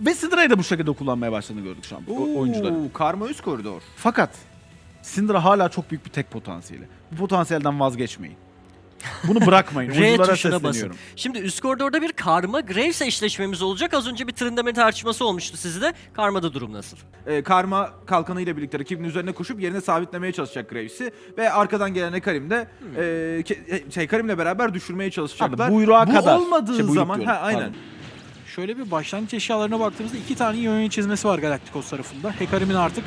Ve Syndra'yı da bu şekilde kullanmaya başladığını gördük şu an. Oo, Karma üst koridor. Fakat Syndra hala çok büyük bir tek potansiyeli. Bu potansiyelden vazgeçmeyin. Bunu bırakmayın. R Oyunculara tuşuna basın. sesleniyorum. Şimdi üst koridorda bir Karma Graves eşleşmemiz olacak. Az önce bir Tryndamere tartışması olmuştu sizde. Karma'da durum nasıl? Ee, Karma kalkanıyla birlikte rakibin üzerine koşup yerine sabitlemeye çalışacak Graves'i ve arkadan gelen Ekarim de e, ke- şey Karim'le beraber düşürmeye çalışacaklar. Buyruğa Bu kadar. olmadığı Şey, buyruk zaman diyorum, ha aynen. pardon. Şöyle bir başlangıç eşyalarına baktığımızda iki tane yön çizmesi var Galacticos tarafında. Hekarim'in artık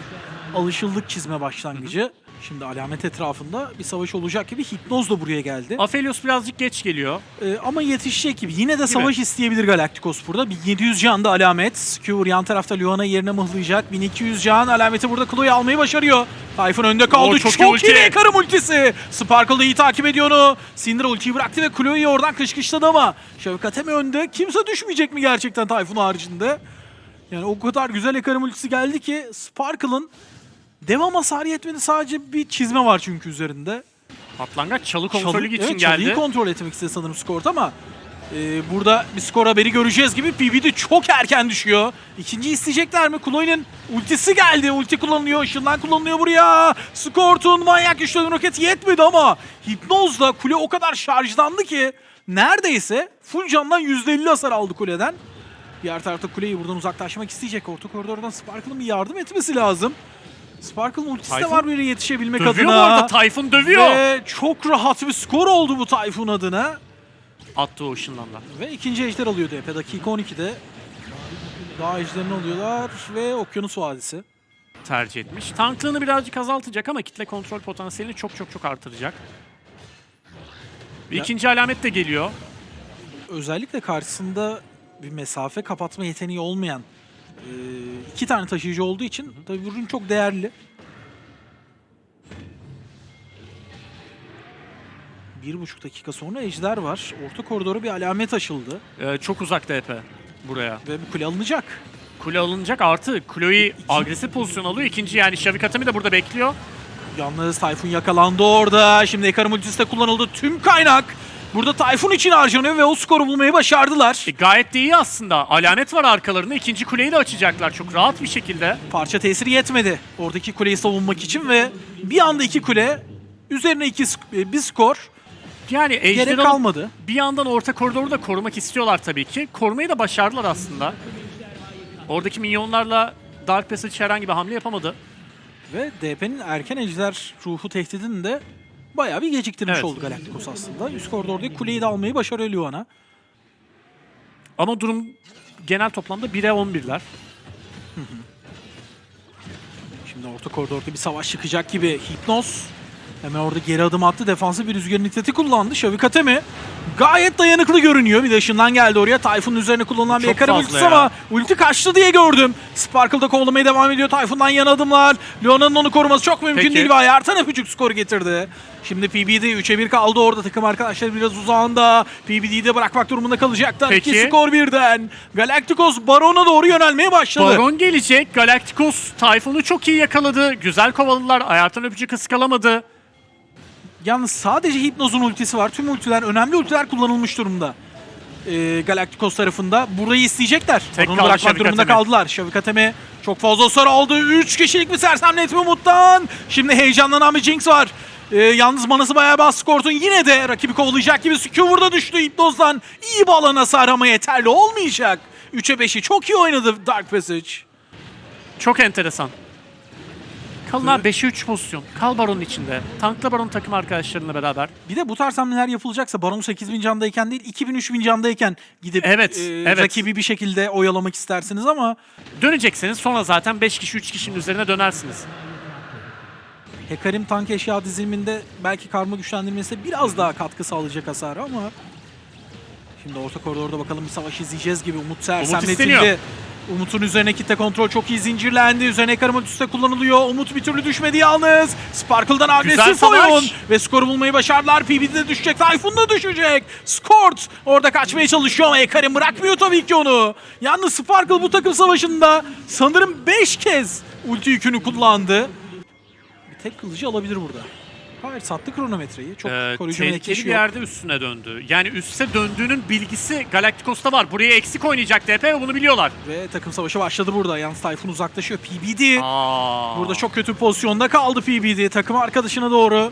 alışıldık çizme başlangıcı. Şimdi alamet etrafında bir savaş olacak gibi Hipnoz da buraya geldi. Aphelios birazcık geç geliyor. Ee, ama yetişecek gibi. Yine de savaş isteyebilir Galacticos burada. Bir 700 can da alamet. Skewer yan tarafta Luana yerine mıhlayacak. 1200 can alameti burada Chloe almayı başarıyor. Tayfun önde kaldı. Oo, çok çok iyi ulti. Karım ultisi. Sparkle da iyi takip ediyor onu. Syndra ultiyi bıraktı ve Chloe'yi oradan kışkışladı ama Şevkat mi önde? Kimse düşmeyecek mi gerçekten Tayfun haricinde? Yani o kadar güzel Ekarim ultisi geldi ki Sparkle'ın devam hasarı yetmedi. Sadece bir çizme var çünkü üzerinde. Patlangaç çalı Çalı- kontrolü için evet, çalıyı geldi. kontrol etmek istedi sanırım Skort ama e, burada bir skor haberi göreceğiz gibi PBD çok erken düşüyor. İkinci isteyecekler mi? Chloe'nin ultisi geldi. Ulti kullanılıyor. Işından kullanılıyor buraya. Skort'un manyak güçlü roketi yetmedi ama Hipnoz'la kule o kadar şarjlandı ki neredeyse full candan %50 hasar aldı kuleden. Diğer tarafta kuleyi buradan uzaklaşmak isteyecek. Orta koridordan Sparkle'ın bir yardım etmesi lazım. Sparkle'ın ultisi de Tayfun var böyle yetişebilmek Dövüyor bu adına. arada Tayfun dövüyor. Ve çok rahat bir skor oldu bu Tayfun adına. Attı o ışınlanlar. Ve ikinci ejder alıyor DP. Dakika 12'de. Daha ejderini alıyorlar ve Okyanus Vadisi. tercih etmiş. Tanklığını birazcık azaltacak ama kitle kontrol potansiyelini çok çok çok artıracak. Bir Ya- ikinci alamet de geliyor. Özellikle karşısında bir mesafe kapatma yeteneği olmayan iki tane taşıyıcı olduğu için tabii bu ürün çok değerli. Bir buçuk dakika sonra ejder var. Orta koridora bir alamet açıldı Ee, çok uzak DP buraya. ve bir kule alınacak. Kule alınacak artı Chloe agresif pozisyon alıyor. İkinci yani Shavik Atami de burada bekliyor. Yalnız Tayfun yakalandı orada. Şimdi Ekarim ultisi de kullanıldı. Tüm kaynak burada Tayfun için harcanıyor ve o skoru bulmayı başardılar. E, gayet de iyi aslında. Alamet var arkalarında. İkinci kuleyi de açacaklar çok rahat bir şekilde. Parça tesiri yetmedi oradaki kuleyi savunmak için ve bir anda iki kule üzerine iki e, bir skor Yani gerek kalmadı. bir yandan orta koridoru da korumak istiyorlar tabii ki. Korumayı da başardılar aslında. Oradaki minyonlarla Dark Passage herhangi bir hamle yapamadı. Ve DP'nin erken ejder ruhu tehdidini de bayağı bir geciktirmiş Evet. oldu Galacticos aslında. Üst koridordaki kuleyi de almayı başarıyor Luana. Ama durum genel toplamda 1'e 11'ler. Şimdi orta koridorda bir savaş çıkacak gibi Hipnoz hemen orada geri adım attı. Defansı bir rüzgar niteti kullandı. Şavik Atemi gayet dayanıklı görünüyor. Bir de ışından geldi oraya. Tayfun'un üzerine kullanılan bir Çok ultisi ya. ama ulti kaçtı diye gördüm. Sparkle da kovalamaya devam ediyor. Tayfun'dan yan adımlar. Leona'nın onu koruması çok mümkün Peki. değil ve ayartan öpücük skoru getirdi. Şimdi PBD 3'e 1 kaldı orada. Takım arkadaşları biraz uzağında. PBD'yi de bırakmak durumunda kalacaklar. Peki. İki skor birden. Galacticos Baron'a doğru yönelmeye başladı. Baron gelecek. Galacticos Tayfun'u çok iyi yakaladı. Güzel kovaladılar. Ayartan öpücük ıskalamadı. Yalnız sadece Hipnoz'un ultisi var. Tüm ultiler, önemli ultiler kullanılmış durumda. Ee, Galacticos tarafında. Burayı isteyecekler. Tek Onu kaldı bırakmak Şavik durumunda Atemi. kaldılar. Şavik Atemi çok fazla hasar aldı. 3 kişilik bir sersemletme Umut'tan. Şimdi heyecanlanan bir Jinx var. Ee, yalnız manası bayağı bas Skort'un yine de rakibi kovalayacak gibi Skewer'da düştü Hipnoz'dan. İyi bağlan hasar ama yeterli olmayacak. 3'e 5'i çok iyi oynadı Dark Passage. Çok enteresan. Kalın abi 5'e 3 pozisyon. Kal Baron'un içinde. Tankla Baron takım arkadaşlarıyla beraber. Bir de bu tarz hamleler yapılacaksa Baron 8000 candayken değil 2000-3000 candayken gidip Evet, e, evet. rakibi bir şekilde oyalamak istersiniz ama Dönecekseniz sonra zaten 5 kişi 3 kişinin üzerine dönersiniz. Hekarim tank eşya diziliminde belki karma güçlendirmesi biraz daha katkı sağlayacak hasarı ama şimdi orta koridorda bakalım bir savaş izleyeceğiz gibi Umut sersemletildi. isteniyor. Umut'un üzerine kitle kontrol çok iyi zincirlendi. Üzerine ultisi de kullanılıyor. Umut bir türlü düşmedi yalnız. Sparkle'dan agresif oyun. Ve skoru bulmayı başardılar. PB'de düşecek. Tayfun da düşecek. Skort orada kaçmaya çalışıyor ama Hekarim bırakmıyor tabii ki onu. Yalnız Sparkle bu takım savaşında sanırım 5 kez ulti yükünü kullandı. Bir tek kılıcı alabilir burada. Hayır sattı kronometreyi. Çok Ee, koruyucu tehlikeli bir yok. yerde üstüne döndü. Yani üste döndüğünün bilgisi Galacticos'ta var. Buraya eksik oynayacak DP ve bunu biliyorlar. Ve takım savaşı başladı burada. Yalnız Tayfun uzaklaşıyor. PBD. Aa. Burada çok kötü pozisyonda kaldı PBD. Takım arkadaşına doğru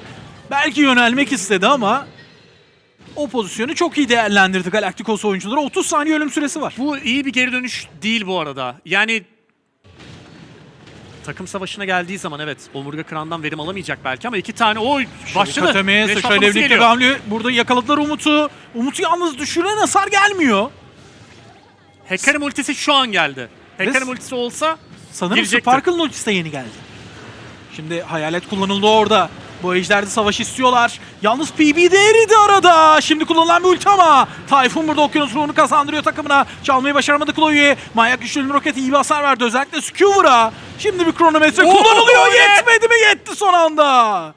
belki yönelmek istedi ama o pozisyonu çok iyi değerlendirdi Galacticos oyuncuları. 30 saniye ölüm süresi var. Bu iyi bir geri dönüş değil bu arada. Yani takım savaşına geldiği zaman evet omurga kırandan verim alamayacak belki ama iki tane o başladı. Katemeye Güneş sıçrayla patlaması birlikte geliyor. Gamli. Burada yakaladılar Umut'u. Umut'u yalnız düşüren hasar gelmiyor. Hacker'ın ultisi şu an geldi. Hacker'ın ultisi olsa Sanırım Girecektir. Sparkle'ın ultisi de yeni geldi. Şimdi hayalet kullanıldı orada. Bu ejderde savaş istiyorlar. Yalnız PB de eridi arada. Şimdi kullanılan bir ulti ama Tayfun burada okyanus ruhunu kazandırıyor takımına. Çalmayı başaramadı Chloe. Manyak güçlü roket iyi bir hasar verdi. Özellikle Skewer'a. Şimdi bir kronometre Oo, kullanılıyor. ne? Yetmedi mi? Yetti son anda.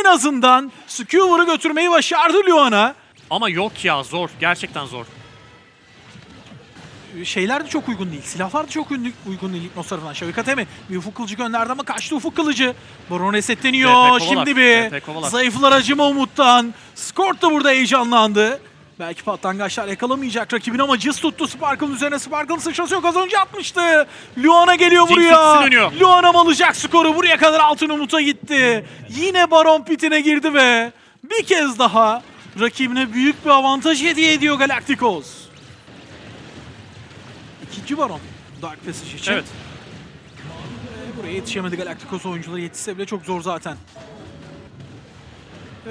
En azından Skewer'ı götürmeyi başardı Luan'a. ama yok ya zor. Gerçekten zor. Şeyler de çok uygun değil. Silahlar da çok uygun, uygun değil Hypnos tarafından. Şavikat mi? Bir ufuk kılıcı gönderdi ama kaçtı ufuk kılıcı. Baron resetleniyor. Şimdi bir zayıflar acıma Umut'tan. Skort da burada heyecanlandı. Belki patlangaçlar yakalamayacak rakibini ama cız tuttu Sparkle'ın üzerine. Sparkle'ın sıçrası yok. Az önce atmıştı. Luana geliyor buraya. Luana alacak skoru? Buraya kadar altın Umut'a gitti. Yine Baron pitine girdi ve bir kez daha rakibine büyük bir avantaj hediye ediyor Galacticos. İkinci Baron Dark Passage için. Evet. Buraya yetişemedi Galacticos oyuncuları. Yetişse bile çok zor zaten.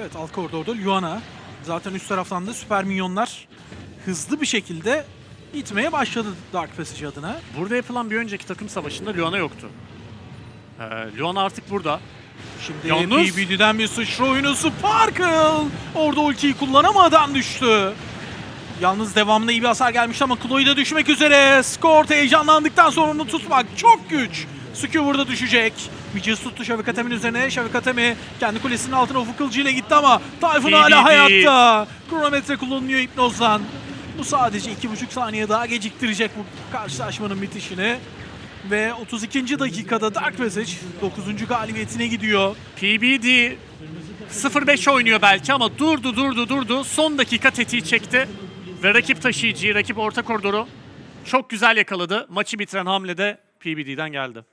Evet alt koridorda Luana. Zaten üst taraftan da süper minyonlar hızlı bir şekilde itmeye başladı Dark Passage adına. Burada yapılan bir önceki takım savaşında Luana yoktu. Ee, Luana artık burada. Şimdi Yalnız- PBD'den bir sıçra oyunu Sparkle. Orada ultiyi kullanamadan düştü. Yalnız devamında iyi bir hasar gelmişti ama Chloe de düşmek üzere. Skort heyecanlandıktan sonra onu tutmak çok güç. Skewer da düşecek. Vicious tuttu Şavikatem'in üzerine. Şavikatemi kendi kulesinin altına ufuk kılıcıyla gitti ama Tayfun hala hayatta. Kronometre kullanılıyor Hipnoz'dan. Bu sadece 2,5 saniye daha geciktirecek bu karşılaşmanın bitişini. Ve 32. dakikada Dark Passage 9. galibiyetine gidiyor. PBD 0-5 oynuyor belki ama durdu durdu durdu. Son dakika tetiği çekti. Ve rakip taşıyıcıyı, rakip orta koridoru çok güzel yakaladı. Maçı bitiren hamle de PBD'den geldi.